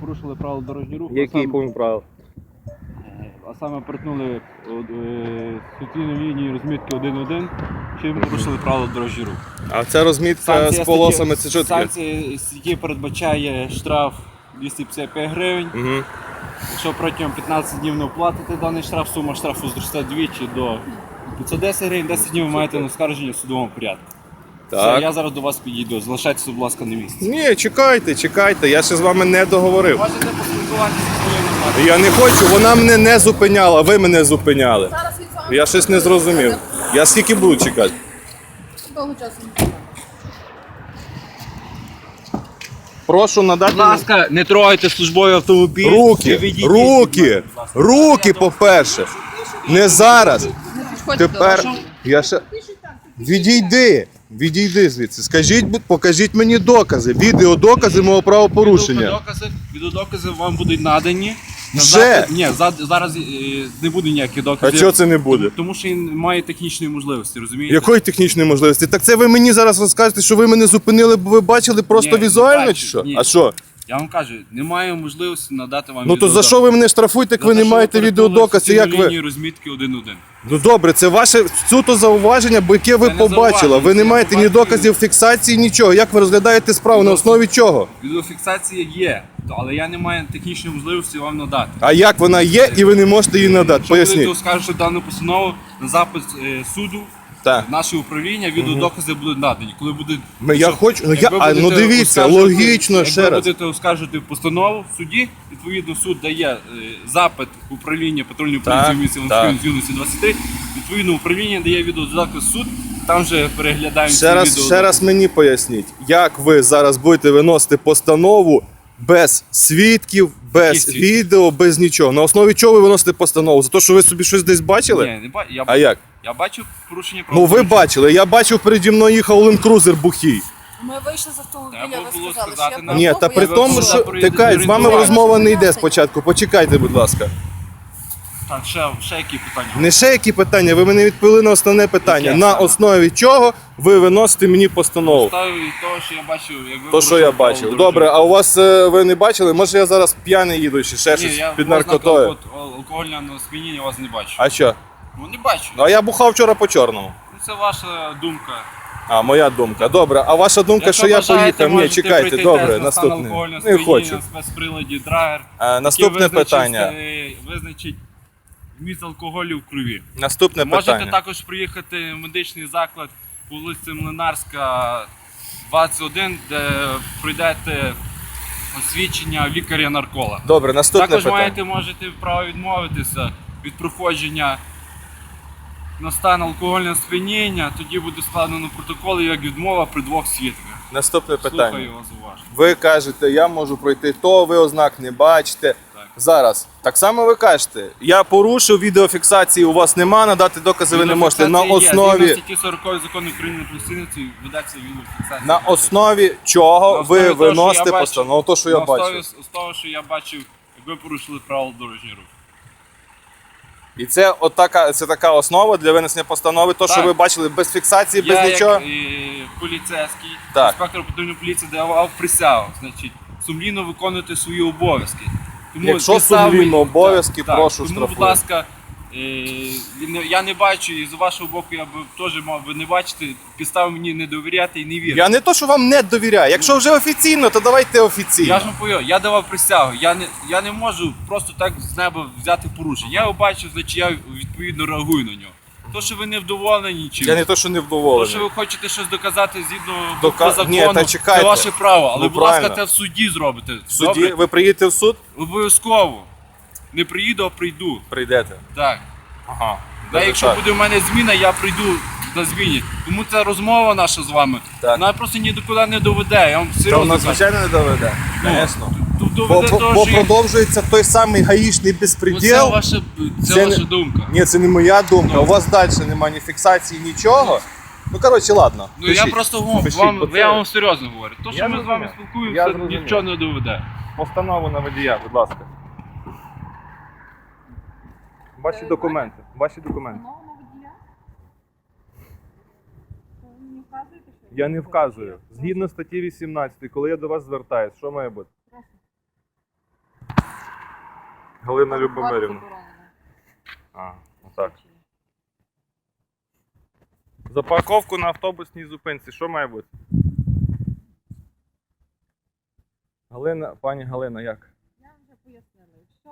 Порушили правила дорожнього руху. Який а саме, пункт правил? а саме перетнули е, суцільну лінію розмітки 1.1, чим порушили правила дорожнього руху. А ця розмітка з полосами, це що таке? Санкція статті передбачає штраф 255 гривень. Угу. Якщо протягом 15 днів не оплатите даний штраф, сума штрафу зросте двічі до 510 гривень, 10 днів ви маєте на оскарження в судовому порядку. Все, я зараз до вас підійду. Залишайтеся, будь ласка, на місці. Ні, чекайте, чекайте, я ще з вами не договорив. Можете поспілкуватися зі своєю нормативом. Я не хочу, вона мене не зупиняла, ви мене зупиняли. Зараз від вами. Я щось не зрозумів. Я скільки буду чекати? Довго часу не. Прошу надати. Будь ласка, не трогайте службовий автомобіль. не Руки, руки, руки, по-перше. Не зараз. Тепер я ще. Відійди, відійди звідси. Скажіть, покажіть мені докази, відеодокази мого правопорушення. Відеодокази, відеодокази вам будуть надані. Вже? Ні, за- зараз е, не буде ніяких А доказів. чого це не буде? Тому що він має технічної можливості, розумієте? Якої технічної можливості? Так це ви мені зараз розкажете, що ви мене зупинили, бо ви бачили просто Ні, не візуально бачу, чи що? ні. А що? Я вам кажу, немає можливості надати вам Ну то за відеодоказ. що ви мене штрафуєте, як За ви те, не що маєте перетнули відеодокази? Як суцільну ви? лінію розмітки 1-1. Ну добре, це ваше суто зауваження, бо яке ви Це не побачили. Ви не це маєте ні доказів фіксації, нічого. Як ви розглядаєте справу на основі чого? Відеофіксація є, але я не маю технічної можливості вам надати. А як вона є і ви не можете її надати? Якщо будете Поясніть. оскаржити дану постанову на запит е, суду, Так. наше управління, відеодокази будуть надані. Коли будуть, Ми- я хочу- ну, я- а, ну, будете дивіться, оскаржувати- логічно, ще раз. будете оскаржувати постанову в суді, відповідно суд дає е, запит управління патрульної Так, поліції в місті так. З юності 23, відповідно управління дає відеодоказ суд, там вже переглядаємо Ще раз, відео. ще раз мені поясніть, як ви зараз будете виносити постанову без свідків, без Які свідки? відео, без нічого. На основі чого ви виносите постанову? За те, що ви собі щось десь бачили? Ні, не ба... я, А як? Я бачу порушення Ну ви бачили, я бачив переді мною їхав ленд-крузер бухий. Ми вийшли з автомобіля, Треба ви було сказали, сказати що я нам. Ні, та при тому, що тикай, з вами розмова не йде спочатку. Почекайте, будь ласка. Так, ще, ще які питання? Не ще які питання, ви мене відповіли на основне питання. Яке На основі чого ви виносите мені постанову? Ставлю від того, що я бачив, як ви То, що я бачив. Добре, а у вас е, ви не бачили? Може я зараз п'яний їду чи ще щось я під у вас на наркотою? алко- Алкогольне сп'яніння вас не бачу. А що? Ну не бачу. А я бухав вчора по чорному. Ну, Це ваша думка. А, моя думка. Добре, а ваша думка, Якщо що я бажаєте, поїхав? Ні, можете чекайте, пройти добре, на стан наступне. алкогольного Не сп'яніння хочу. спецприладі драгер. А, наступне визначить, питання. е, Визначить вміст алкоголю в крові. Наступне Можете питання. також приїхати в медичний заклад по вулиці Млинарська 21, де пройдете освідчення лікаря-нарколога. Добре, наступне Також питання. маєте можете право відмовитися від проходження на стан алкогольного сп'яніння, тоді буде складено протокол як відмова при двох свідках. Наступне питання. Слухаю вас уважно. Ви кажете, я можу пройти то, ви ознак не бачите. Так. Зараз. Так само ви кажете, я порушив відеофіксації, у вас нема, надати докази ви не можете. На є. основі, Згідно статті 40 закону України про стільниці ведеться відеофіксація. на основі чого На основі ви того, що я виносите бачив. постанову? То, що я На основі з того, що я бачив, як ви порушили правила дорожнього руху. І це от така, це така основа для винесення постанови, то, що Так. ви бачили без фіксації, без я нічого. як е, поліцейський, Так. інспектор патрульної поліції давав присягу, значить, сумлінно виконувати свої обов'язки. Тому Якщо підстави- сумлінно обов'язки, прошу, Тому, будь ласка, я не бачу, і з вашого боку я б теж мав би не бачити, підстав мені не довіряти і не вірити. Я не то, що вам не довіряю. Якщо вже офіційно, то давайте офіційно. Я ж вам поясню, я давав присягу. Я не, я не можу просто так з неба взяти порушення. Я його бачу, значить я відповідно реагую на нього. То, що ви не вдоволені чим, Я не то, що не то, що ви хочете щось доказати згідно Дока- закону, Ні, та чекайте. це ваше право. Але, Ну, будь ласка, це в суді зробите. В суді Добре? ви приїдете в суд? Обов'язково. Не приїду, а прийду. Прийдете. Так. Ага. Дуже якщо так. буде в мене зміна, я прийду на зміні. Тому ця розмова наша з вами, Так. вона просто ні до куди не доведе. Я вам серйозно воно кажу. звичайно не доведе. Ну, Звісно. Бо, бо, того, бо що продовжується той самий гаїшний Ну, Це ваша, це Це не- думка. Ні, це не моя думка. Ну. У вас далі немає ні фіксації, нічого. Ну коротше, ладно. Ну я просто вам, Пишіть, вам це- я вам серйозно говорю. То, що Я ми з вами спілкуємося, нічого не доведе. Постанову на водія, будь ласка. Ваші документи. Ваші документи. Я не вказую. Згідно статті 18, коли я до вас звертаюсь, що має бути? Галина Любомирівна. А, отак. За парковку на автобусній зупинці, що має бути? Галина, пані Галина, як? Я вам вже пояснила, якщо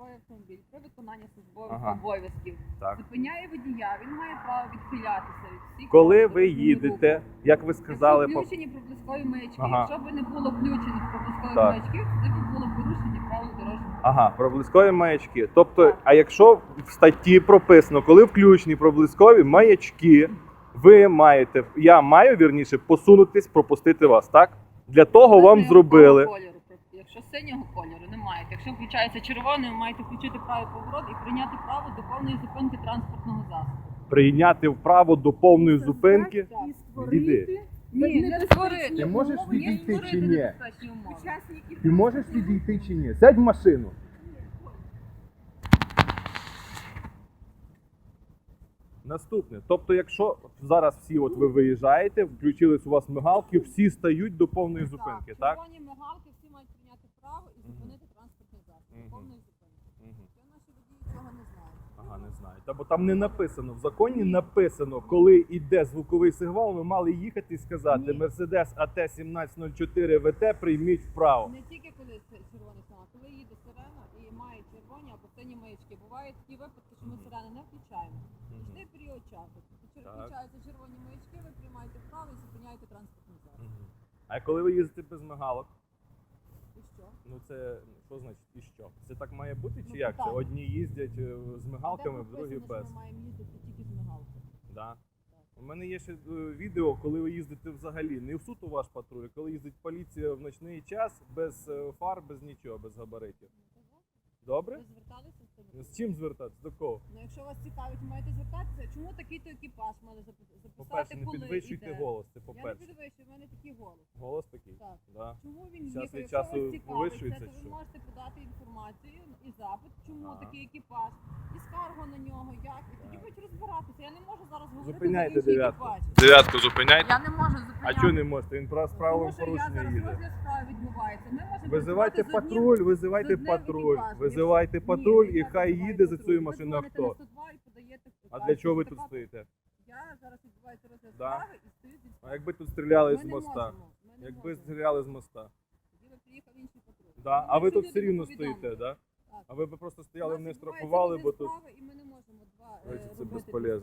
службовий автомобіль при виконанні службових Ага. обов'язків Так. зупиняє водія, він має право відхилятися від всіх Коли правил ви дорожнього їдете, руху. як ви сказали, Якщо по- включені проблискові маячки, Ага. якщо б не було включених проблискових Так. маячків, це б було порушення правил дорожнього руху. Ага, проблискові маячки. Тобто, а якщо в статті прописано, коли включені проблискові маячки, ви маєте, я маю вірніше посунутись, пропустити вас, так? Для того вам зробили. Кольору. Якщо синього кольору не маєте, якщо включається червоний, ви маєте включити правий поворот і прийняти право до повної зупинки транспортного засобу. Прийняти вправо до повної зупинки. Так. Відійди. Ні, не створити. Ти можеш умови, є відійти створити чи ні? небезпечні умови. Ти можеш відійти чи ні? Сядь в машину. Наступне. Тобто, якщо зараз всі от ви виїжджаєте, включились у вас мигалки, всі стають до повної зупинки, так? Червоні мигалки всі мають прийняти право і зупинити транспортний засіб. Мгм. Повної зупинки. Мгм. Це наші водії цього не знають. Ага, не знаю. Та бо там не написано. В законі написано, коли йде звуковий сигнал, ви мали їхати і сказати Ні. Мерседес АТ 1704 ВТ прийміть вправо. Не тільки коли це червоний сигнал, коли їде сирена і має червоні або сині маячки. Бувають такі випадки, що ми сирени не включаємо. Нічний період часу. Чер- Так. Включаються червоні маячки, ви приймаєте право і зупиняєте транспортний засіб. А коли ви їздите без мигалок? Ну це що значить і що? Це так має бути чи Ну, як? Це так. одні їздять е, з мигалками, Де другі прописано, без. що Ми маємо їздити тільки з мигалками. Да. У мене є ще е, відео, коли ви їздите взагалі не в суто ваш патруль, а коли їздить поліція в ночний час без е, фар, без нічого, без габаритів. Добре? Ви зверталися з цим? З чим звертатися? До кого? Ну, якщо вас цікавить, маєте звертатися. Чому такий-то екіпаж мали запис- записати, По-перше, не коли підвищуйте іде? голос. Це Я не по-перше. підвищую, мене такий голос. Голос такий. Так. Да. Чому він Час їхав? від часу повищується, то ви що? можете подати інформацію і запит, чому Ага. такий екіпаж, і скаргу на нього, як. І тоді будуть розбиратися. Я не можу зараз говорити Зупиняйте за інші дев'ятку. екіпажі. Дев'ятку зупиняйте. Я не можу зупиняти. А чого не можете? Він про правилом Тому що я порушення зараз їде. розгляд справи відбувається. Ми можемо Визивайте працювати з одним- патруль, визивайте одним патруль, екіпажем. визивайте Ні, патруль і хай їде за цією машиною авто. на 102 і подаєте А для чого ви тут стоїте? Я зараз відбувається розгляд Да? справи і стою зі А якби тут стріляли з моста? Якби стріляли з моста? Би приїхав інший патруль. Да? А ви тут все рівно стоїте, да? Так. А ви б просто стояли, не штрафували, бо тут справи, і ми не можемо два е, це робити безполезно.